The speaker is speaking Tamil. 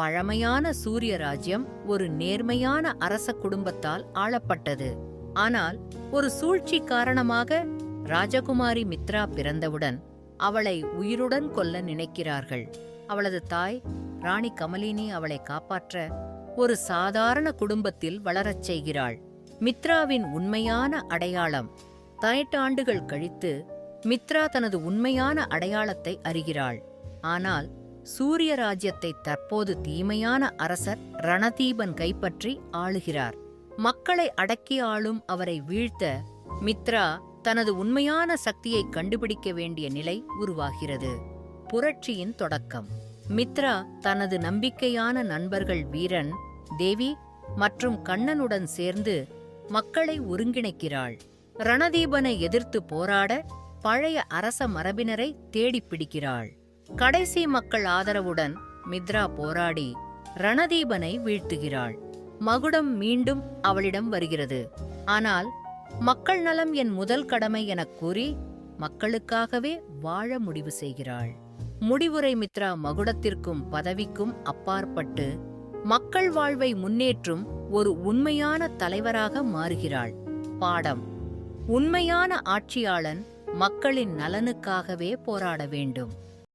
பழமையான சூரிய ராஜ்யம் ஒரு நேர்மையான அரச குடும்பத்தால் ஆளப்பட்டது. ஆனால் ஒரு சூழ்ச்சி காரணமாக ராஜகுமாரி மித்ரா பிறந்தவுடன் அவளை உயிருடன் கொல்ல நினைக்கிறார்கள். அவளது தாய் ராணி கமலினி அவளை காப்பாற்ற ஒரு சாதாரண குடும்பத்தில் வளரச் செய்கிறாள். மித்ராவின் உண்மையான அடையாளம் பதினெட்டு ஆண்டுகள் கழித்து மித்ரா தனது உண்மையான அடையாளத்தை அறிகிறாள். ஆனால் சூரிய ராஜ்யத்தை தற்போது தீமையான அரசர் ரணதீபன் கைப்பற்றி ஆளுகிறார். மக்களை அடக்கி ஆளும் அவரை வீழ்த்த மித்ரா தனது உண்மையான சக்தியை கண்டுபிடிக்க வேண்டிய நிலை உருவாகிறது. புரட்சியின் தொடக்கம். மித்ரா தனது நம்பிக்கையான நண்பர்கள் வீரன் தேவி மற்றும் கண்ணனுடன் சேர்ந்து மக்களை ஒருங்கிணைக்கிறாள். ரணதீபனை எதிர்த்து போராட பழைய அரச மரபினரை தேடிப் பிடிக்கிறாள் கடைசி மக்கள் ஆதரவுடன் மித்ரா போராடி ரணதீபனை வீழ்த்துகிறாள். மகுடம் மீண்டும் அவளிடம் வருகிறது. ஆனால் மக்கள் நலம் என் முதல் கடமை எனக் கூறி மக்களுக்காகவே வாழ முடிவு செய்கிறாள். முடிவுரை மித்ரா மகுடத்திற்கும் பதவிக்கும் அப்பாற்பட்டு மக்கள் வாழ்வை முன்னேற்றும் ஒரு உண்மையான தலைவராக மாறுகிறாள். பாடம். உண்மையான ஆட்சியாளன் மக்களின் நலனுக்காகவே போராட வேண்டும்.